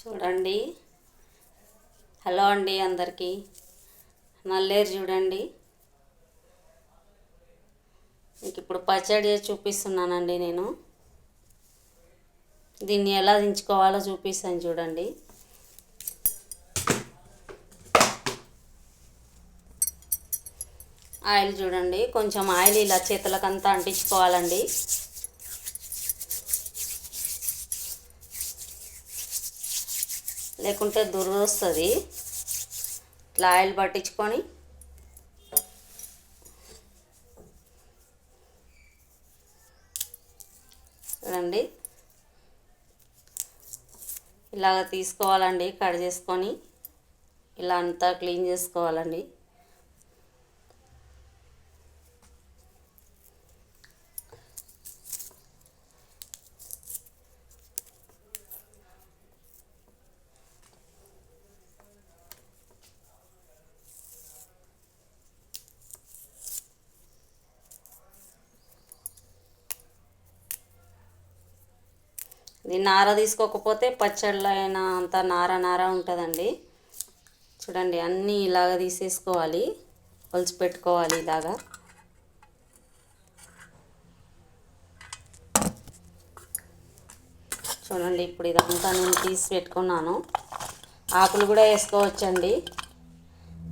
చూడండి. హలో అండి అందరికీ. నల్లేరు చూడండి. మీకు ఇప్పుడు పచ్చడి చూపిస్తున్నానండి నేను. దీన్ని ఎలా దించుకోవాలో చూపిస్తాను చూడండి. ఆయిల్ చూడండి. కొంచెం ఆయిల్ ఇలా చేతులకంతా అంటించుకోవాలండి. లేకుంటే దురదొస్తుంది ఇట్లా ఆయిల్ పట్టించుకొని. చూడండి ఇలాగ తీసుకోవాలండి కట్ చేసుకొని. ఇలా అంతా క్లీన్ చేసుకోవాలండి. ఇది నార తీసుకోకపోతే పచ్చళ్ళలో అయినా అంత నార నార ఉంటుందండి. చూడండి అన్నీ ఇలాగ తీసేసుకోవాలి. ఒలిచి పెట్టుకోవాలి ఇలాగా. చూడండి ఇప్పుడు ఇదంతా నేను తీసి పెట్టుకున్నాను. ఆకులు కూడా వేసుకోవచ్చండి.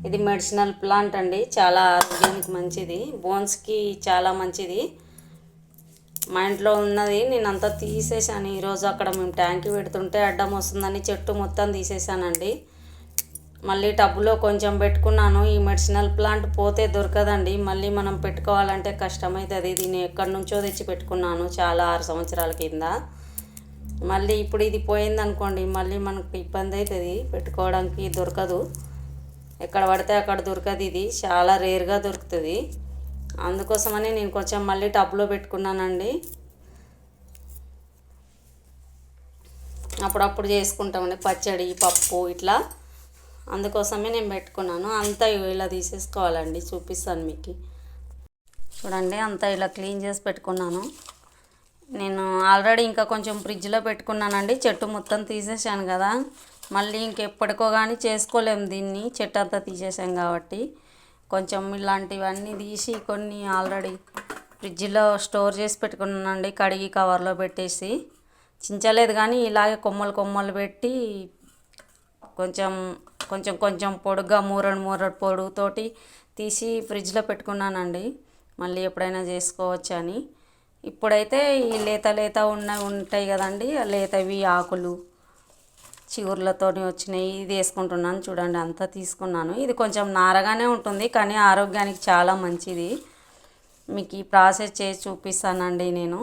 ఇది మెడిసినల్ ప్లాంట్ అండి. చాలా ఆరోగ్యానికి మంచిది. బోన్స్కి చాలా మంచిది. మా ఇంట్లో ఉన్నది నేను అంతా తీసేసాను ఈరోజు అక్కడ మేము ట్యాంక్ పెడుతుంటే అడ్డం వస్తుందని చెట్టు మొత్తం తీసేసానండి మళ్ళీ టబ్బులో కొంచెం పెట్టుకున్నాను. ఈ మెడిసినల్ ప్లాంట్ పోతే దొరకదండి. మళ్ళీ మనం పెట్టుకోవాలంటే కష్టమవుతుంది దీన్ని ఎక్కడి నుంచో తెచ్చి పెట్టుకున్నాను చాలా ఆరు సంవత్సరాల కింద. మళ్ళీ ఇప్పుడు ఇది పోయిందనుకోండి మళ్ళీ మనకు ఇబ్బంది అవుతుంది పెట్టుకోవడానికి దొరకదు. ఎక్కడ పడితే అక్కడ దొరకదు ఇది. చాలా రేర్గా దొరుకుతుంది. అందుకోసమని నేను కొంచెం మళ్ళీ టబ్లో పెట్టుకున్నానండి. అప్పుడప్పుడు చేసుకుంటామండి పచ్చడి పప్పు ఇట్లా. అందుకోసమే నేను పెట్టుకున్నాను. అంతా ఇలా తీసేసుకోవాలండి చూపిస్తాను మీకు. చూడండి అంతా ఇలా క్లీన్ చేసి పెట్టుకున్నాను. నేను ఆల్రెడీ ఇంకా కొంచెం ఫ్రిడ్జ్లో పెట్టుకున్నానండి. చెట్టు మొత్తం తీసేసాను కదా. మళ్ళీ ఇంకెప్పటికో కానీ చేసుకోలేము దీన్ని. చెట్టు అంతా తీసేసాం కాబట్టి. కొంచెం ఇలాంటివన్నీ తీసి కొన్ని ఆల్రెడీ ఫ్రిడ్జ్లో స్టోర్ చేసి పెట్టుకున్నానండి కడిగి కవర్లో పెట్టేసి. చించలేదు కానీ ఇలాగే కొమ్మలు కొమ్మలు పెట్టి కొంచెం కొంచెం కొంచెం పొడుగ్గా మూరడు మూరడు పొడుగుతోటి తీసి ఫ్రిడ్జ్లో పెట్టుకున్నానండి. మళ్ళీ ఎప్పుడైనా చేసుకోవచ్చు అని. ఇప్పుడైతే ఈ లేత లేత ఉన్న ఉంటాయి కదండి లేతవి ఆకులు. చిగుర్లతోని వచ్చినాయి ఇది వేసుకుంటున్నాను చూడండి అంతా తీసుకున్నాను. ఇది కొంచెం నారగానే ఉంటుంది కానీ ఆరోగ్యానికి చాలా మంచిది. మీకు ఈ ప్రాసెస్ చేసి చూపిస్తానండి నేను.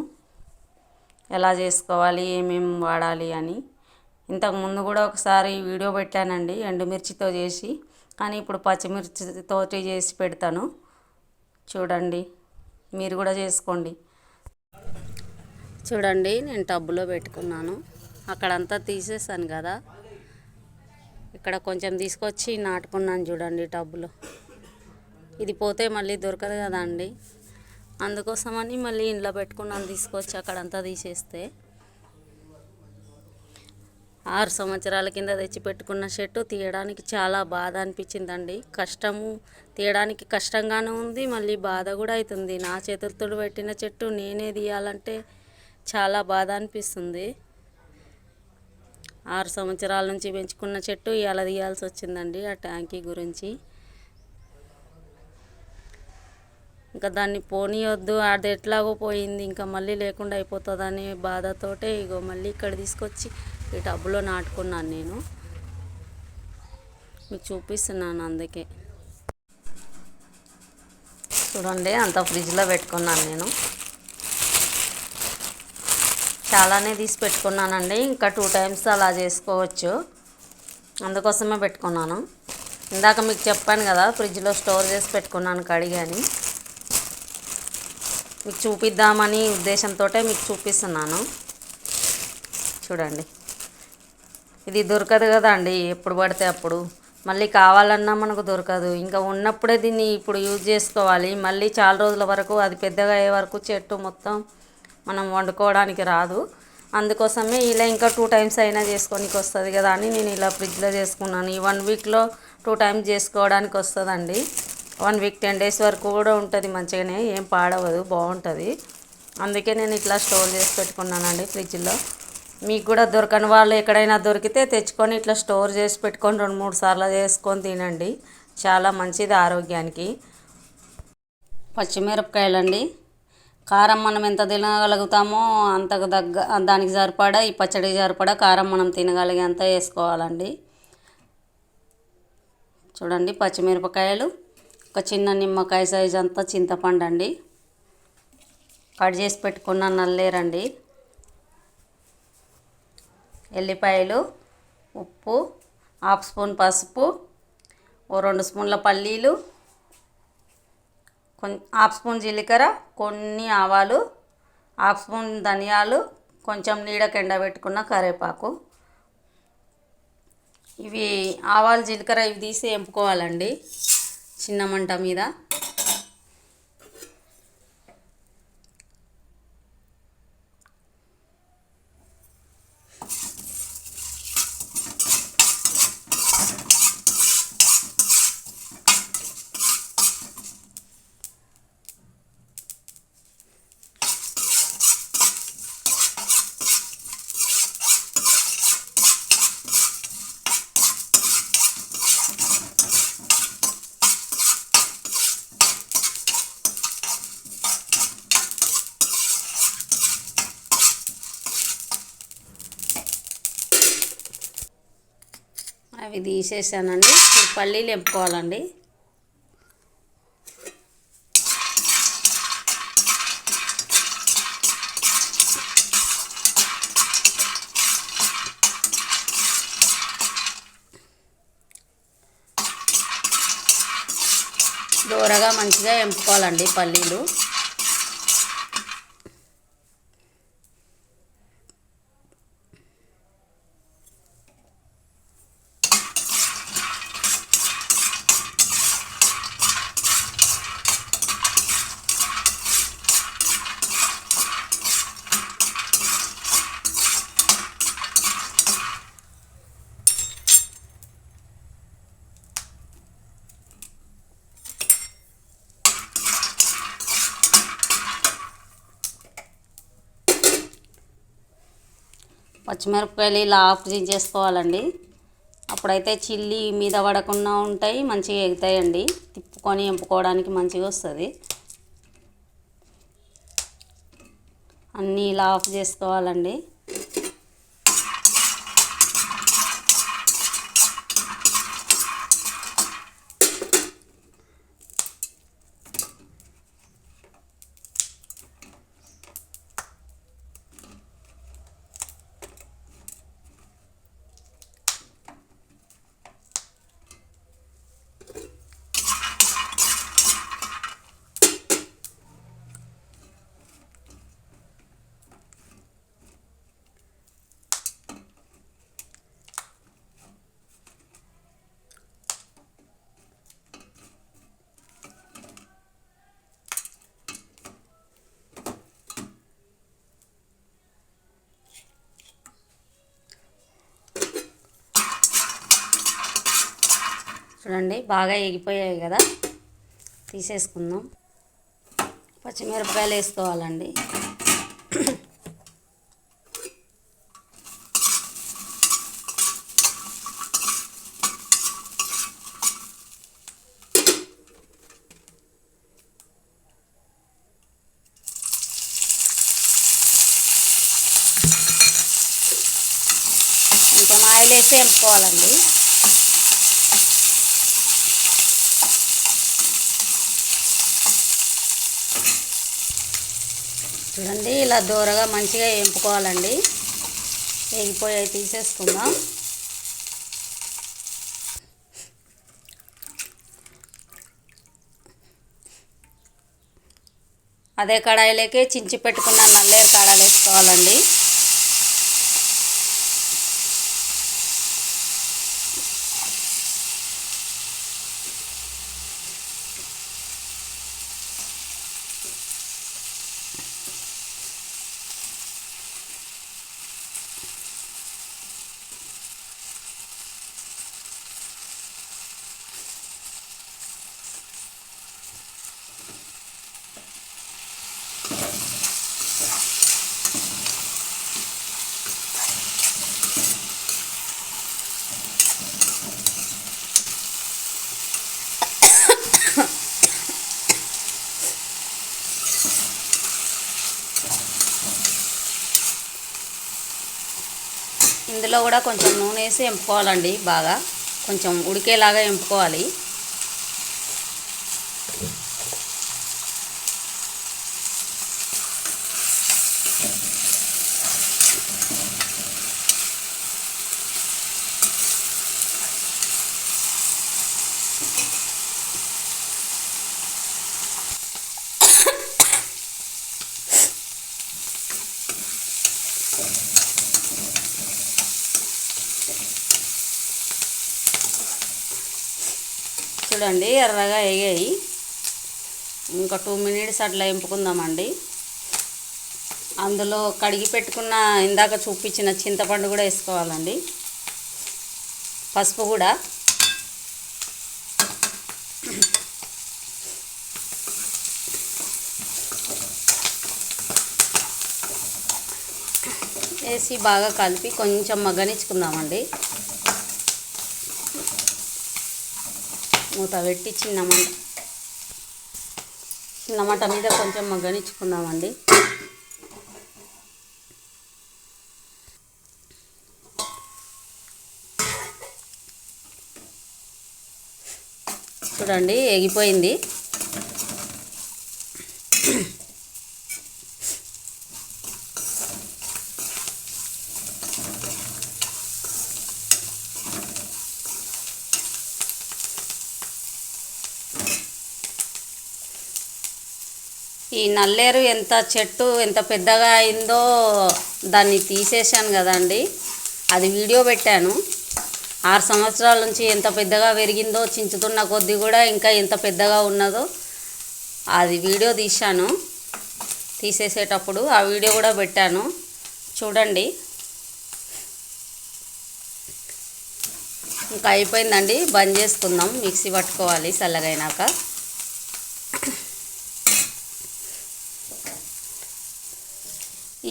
ఎలా చేసుకోవాలి ఏమేమి వాడాలి అని. ఇంతకు ముందు కూడా ఒకసారి వీడియో పెట్టానండి ఎండుమిర్చితో చేసి కానీ ఇప్పుడు పచ్చిమిర్చితో చేసి పెడతాను. చూడండి మీరు కూడా చేసుకోండి. చూడండి నేను టబ్బులో పెట్టుకున్నాను. అక్కడంతా తీసేసాను కదా. ఇక్కడ కొంచెం తీసుకొచ్చి నాటుకున్నాను చూడండి టబ్బులో. ఇది పోతే మళ్ళీ దొరకదు కదా అండి. అందుకోసమని మళ్ళీ ఇంట్లో పెట్టుకున్నాను తీసుకొచ్చి అక్కడంతా తీసేస్తే. ఆరు సంవత్సరాల కింద తెచ్చి పెట్టుకున్న చెట్టు తీయడానికి చాలా బాధ అనిపించిందండి. కష్టము తీయడానికి కష్టంగానే ఉంది మళ్ళీ బాధ కూడా అవుతుంది. నా చేతులతో పెట్టిన చెట్టు నేనే తీయాలంటే చాలా బాధ అనిపిస్తుంది. ఆరు సంవత్సరాల నుంచి పెంచుకున్న చెట్టు ఇలా తీయాల్సి వచ్చిందండి ఆ ట్యాంకీ గురించి. ఇంకా దాన్ని పోనీయొద్దు అది ఎట్లాగో పోయింది ఇంకా మళ్ళీ లేకుండా అయిపోతుందని బాధతోటే ఇగో మళ్ళీ ఇక్కడ తీసుకొచ్చి ఈ టబ్బులో నాటుకున్నాను నేను. మీకు చూపిస్తున్నాను అందుకే. చూడండి అంత ఫ్రిడ్జ్లో పెట్టుకున్నాను నేను. చాలానే తీసి పెట్టుకున్నానండి. ఇంకా టూ టైమ్స్ అలా చేసుకోవచ్చు. అందుకోసమే పెట్టుకున్నాను. ఇందాక మీకు చెప్పాను కదా ఫ్రిడ్జ్లో స్టోర్ చేసి పెట్టుకున్నాను కడిగి అని మీకు చూపిద్దామని ఉద్దేశంతో మీకు చూపిస్తున్నాను. చూడండి. ఇది దొరకదు కదా అండి ఎప్పుడు పడితే అప్పుడు. మళ్ళీ కావాలన్నా మనకు దొరకదు. ఇంకా ఉన్నప్పుడే దీన్ని ఇప్పుడు యూజ్ చేసుకోవాలి. మళ్ళీ చాలా రోజుల వరకు అది పెద్దగా అయ్యే వరకు చెట్టు మొత్తం మనం వండుకోవడానికి రాదు. అందుకోసమే ఇలా ఇంకా టూ టైమ్స్ అయినా చేసుకోనికి వస్తుంది కదా అని నేను ఇలా ఫ్రిడ్జ్లో చేసుకున్నాను. ఈ వన్ వీక్లో టూ టైమ్స్ చేసుకోవడానికి వస్తుందండి. వన్ వీక్ టెన్ డేస్ వరకు కూడా ఉంటుంది మంచిగానే ఏం పాడవదు బాగుంటుంది. అందుకే నేను ఇట్లా స్టోర్ చేసి పెట్టుకున్నానండి ఫ్రిడ్జ్లో. మీకు కూడా దొరకని వాళ్ళు ఎక్కడైనా దొరికితే తెచ్చుకొని ఇట్లా స్టోర్ చేసి పెట్టుకొని రెండు మూడు సార్లు చేసుకొని తినండి. చాలా మంచిది ఆరోగ్యానికి. పచ్చిమిరపకాయలండి. కారం మనం ఎంత తినగలుగుతామో అంతకు దగ్గ దానికి సరిపడా ఈ పచ్చడి సరిపడా కారం మనం తినగలిగేంత వేసుకోవాలండి. చూడండి పచ్చిమిరపకాయలు ఒక చిన్న నిమ్మకాయ సైజ్ అంతా చింతపండు అండి కట్ చేసి పెట్టుకున్న నల్లేరండి. ఎల్లిపాయలు ఉప్పు హాఫ్ స్పూన్ పసుపు ఓ రెండు స్పూన్ల పల్లీలు హాఫ్ స్పూన్ జీలకర్ర కొన్ని ఆవాలు హాఫ్ స్పూన్ ధనియాలు కొంచెం నీడకు ఎండబెట్టుకున్న కరివేపాకు ఇవి ఆవాలు జీలకర్ర ఇవి తీసి ఎంపుకోవాలండి చిన్న మంట మీద. ఇది వేసేసానండి ఇప్పుడు పల్లీలు ఎంపుకోవాలండి దూరగా మంచిగా ఎంపుకోవాలండి పల్లీలు. పచ్చిమిరపకాయలు ఇలా ఆఫ్ చేసుకోవాలండి అప్పుడైతే చిల్లి మీద పడకుండా ఉంటాయి మంచిగా ఎగుతాయండి. తిప్పుకొని ఎంపుకోవడానికి మంచిగా వస్తుంది. అన్నీ ఇలా ఆఫ్ చేసుకోవాలండి. చూడండి బాగా ఎగిపోయాయి కదా. తీసేసుకుందాం. పచ్చిమిరపకాయలు వేసుకోవాలండి. కొంచెం ఆయిల్ వేసి వేపుకోవాలండి. చూడండి ఇలా దూరగా మంచిగా వేపుకోవాలండి వేగిపోయి తీసేసుకుందాం. అదే కడాయిలోకి చించి పెట్టుకున్న నల్లేరు కాడాలు వేసుకోవాలండి. ఇందులో కూడా కొంచెం నూనె వేసి ఎంపుకోవాలండి బాగా. కొంచెం ఉడికేలాగా ఎంపుకోవాలి. చూడండి ఎర్రగా వేగాయి ఇంకా టూ మినిట్స్ అట్లా ఎంపుకుందామండి. అందులో కడిగి పెట్టుకున్న ఇందాక చూపించిన చింతపండు కూడా వేసుకోవాలండి. పసుపు కూడా. వేసి బాగా కలిపి కొంచెం మగ్గనిచ్చుకుందామండి. మూత పెట్టి చిన్న మంట చిన్న మంట మీద కొంచెం మగ్గనిచ్చుకుందామండి. చూడండి ఎగిపోయింది. ఈ నల్లేరు ఎంత చెట్టు ఎంత పెద్దగా అయిందో దాన్ని తీసేశాను కదండి. అది వీడియో పెట్టాను. ఆరు సంవత్సరాల నుంచి ఎంత పెద్దగా పెరిగిందో చించుతున్న కొద్దీ కూడా ఇంకా ఎంత పెద్దగా ఉన్నదో అది వీడియో తీశాను. తీసేసేటప్పుడు ఆ వీడియో కూడా పెట్టాను. చూడండి. ఇంకా అయిపోయిందండి. బంద్ చేసుకుందాం. మిక్సీ పట్టుకోవాలి చల్లగైనాక.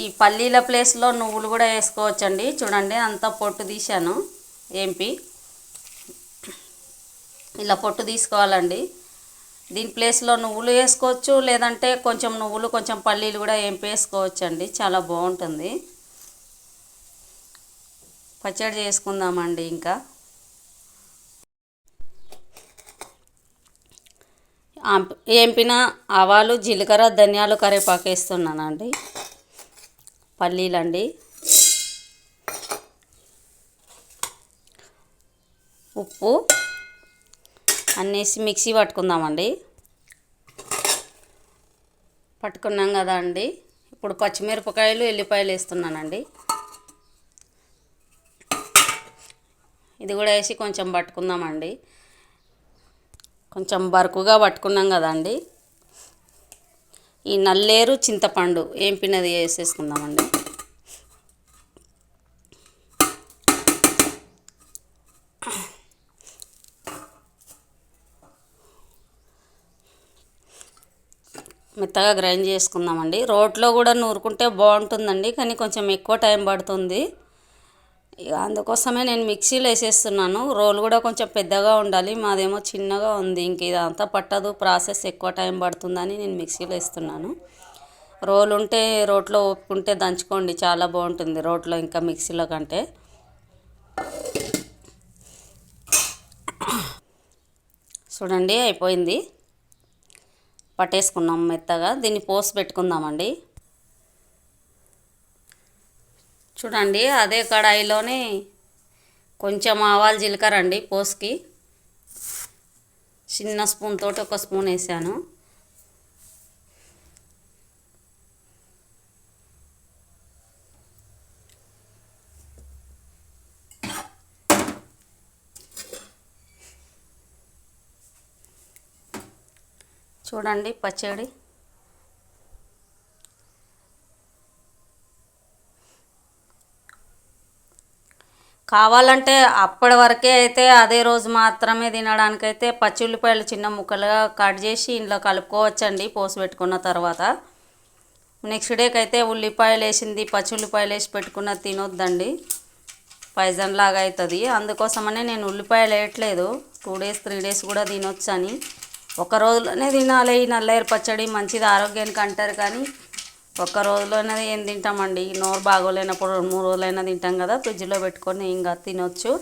ఈ పల్లీల ప్లేస్లో నువ్వులు కూడా వేసుకోవచ్చండి. చూడండి అంతా పొట్టు తీశాను. ఏంపి? ఇలా పొట్టు తీసుకోవాలండి. దీని ప్లేస్లో నువ్వులు వేసుకోవచ్చు లేదంటే కొంచెం నువ్వులు కొంచెం పల్లీలు కూడా ఏంపి వేసుకోవచ్చండి. చాలా బాగుంటుంది. పచ్చడి చేసుకుందామండి ఇంకా. ఏంపిన ఆవాలు జీలకర్ర ధనియాలు కరివేపాకు వేస్తున్నానండి. పల్లీలండి. ఉప్పు. అన్నేసి మిక్సీ పట్టుకుందామండి. పట్టుకున్నాం కదా అండి. ఇప్పుడు పచ్చిమిరపకాయలు ఎల్లిపాయలు వేస్తున్నానండి. ఇది కూడా వేసి కొంచెం పట్టుకుందామండి. కొంచెం బరుకుగా పట్టుకున్నాం కదండి ఈ నల్లేరు చింతపండు ఏంపినది వేసేసుకుందామండి. మెత్తగా గ్రైండ్ చేసుకుందామండి. రోట్లో కూడా నూరుకుంటే బాగుంటుందండి కానీ కొంచెం ఎక్కువ టైం పడుతుంది. అందుకోసమే నేను మిక్సీలో వేసేస్తున్నాను. రోల్ కూడా కొంచెం పెద్దగా ఉండాలి. మాదేమో చిన్నగా ఉంది. ఇంక ఇదంతా పట్టదు. ప్రాసెస్ ఎక్కువ టైం పడుతుందని నేను మిక్సీలో వేస్తున్నాను. రోల్ ఉంటే రోట్లో ఒప్పుకుంటే దంచుకోండి. చాలా బాగుంటుంది రోట్లో ఇంకా మిక్సీలో కంటే. చూడండి అయిపోయింది. పట్టేసుకున్నాం మెత్తగా. దీన్ని పోసి పెట్టుకుందామండి. చూడండి అదే కడాయిలోనే కొంచెం ఆవాలు జీలకర్ర అండి పోస్కి. చిన్న స్పూన్ తోటి ఒక స్పూన్ వేసాను. చూడండి పచ్చడి. కావాలంటే అప్పటి వరకే అయితే అదే రోజు మాత్రమే తినడానికైతే పచ్చి ఉల్లిపాయలు చిన్న ముక్కలుగా కట్ చేసి ఇంట్లో కలుపుకోవచ్చండి పోసి పెట్టుకున్న తర్వాత. నెక్స్ట్ డేకి అయితే ఉల్లిపాయలు వేసింది పచ్చి ఉల్లిపాయలు వేసి పెట్టుకున్న తినొద్దండి. పైజన్ లాగా అవుతుంది అందుకోసమనే నేను ఉల్లిపాయలు వేయట్లేదు. టూ డేస్ త్రీ డేస్ కూడా తినొచ్చని. ఒక రోజులోనే తినాలి. ఈ నల్లేరు పచ్చడి మంచిది ఆరోగ్యానికి అంటారు కానీ ఒక్క రోజులోనే ఏం తింటామండి? నోరు బాగోలేనప్పుడు రెండు మూడు రోజులైనా తింటాం కదా ఫ్రిడ్జ్లో పెట్టుకొని ఇంకా తినొచ్చు.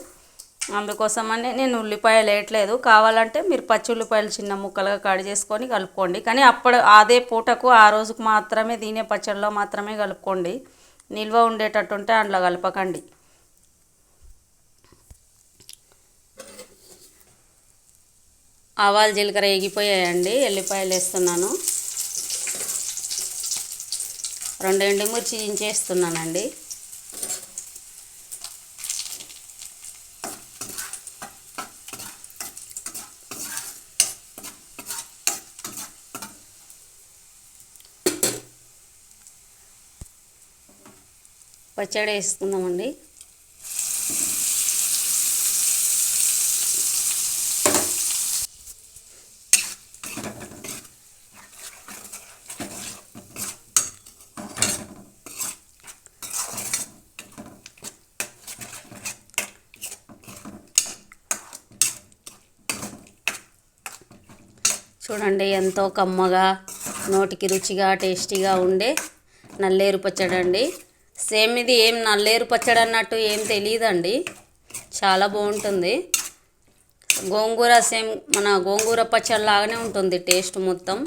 అందుకోసమని నేను ఉల్లిపాయలు వేయట్లేదు. కావాలంటే మీరు పచ్చి ఉల్లిపాయలు చిన్న ముక్కలుగా కట్ చేసుకొని కలుపుకోండి. కానీ అప్పుడు అదే పూటకు ఆ రోజుకు మాత్రమే తినే పచ్చళ్ళలో మాత్రమే కలుపుకోండి. నిల్వ ఉండేటట్టు ఉంటే అందులో కలపకండి. ఆవాలు జీలకర్ర ఎగిపోయాయండి ఎల్లిపాయలు వేస్తున్నాను. రెండు ఎండుమిర్చి దించేస్తున్నానండి. పచ్చడి వేసుకుందామండి చూడండి ఎంతో కమ్మగా నోటికి రుచిగా టేస్టీగా ఉండే నల్లేరు పచ్చడి అండి సేమ్ ఇది ఏం నల్లేరు పచ్చడి అన్నట్టు ఏం తెలియదండి చాలా బాగుంటుంది. గోంగూర సేమ్ మన గోంగూర పచ్చడి లాగానే ఉంటుంది టేస్ట్ మొత్తం.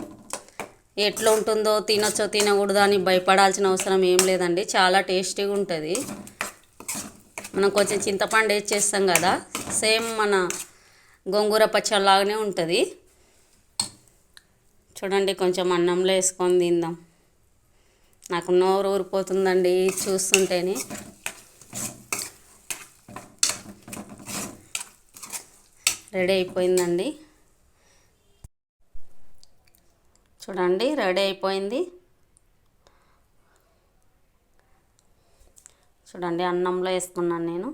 ఎట్లా ఉంటుందో తినొచ్చో తినకూడదు అని భయపడాల్సిన అవసరం ఏం లేదండి. చాలా టేస్టీగా ఉంటుంది. మనం కొంచెం చింతపండు వేసి చేస్తాం కదా. సేమ్ మన గోంగూర పచ్చడి లాగానే ఉంటుంది. చూడండి కొంచెం అన్నంలో వేసుకొని తిందాం. నాకు నోరు ఊరిపోతుందండి చూస్తుంటేనే. రెడీ అయిపోయిందండి. చూడండి రెడీ అయిపోయింది. చూడండి అన్నంలో వేసుకున్నాను నేను.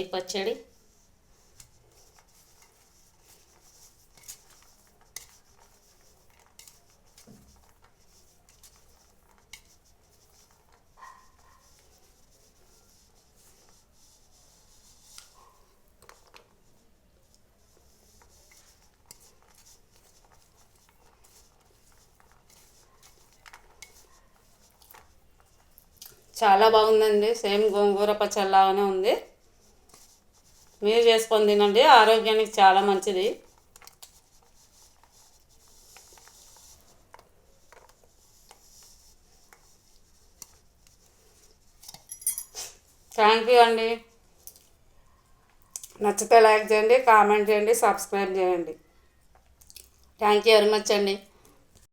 చూడండి పచ్చడి. చాలా బాగుందండి. సేమ్ గోంగూర పచ్చడి ఉంది. మీరు చేసుకొని తినండి ఆరోగ్యానికి చాలా మంచిది. థ్యాంక్ యూ అండి. నచ్చితే లైక్ చేయండి కామెంట్ చేయండి సబ్స్క్రైబ్ చేయండి. థ్యాంక్ యూ వెరీ మచ్ అండి.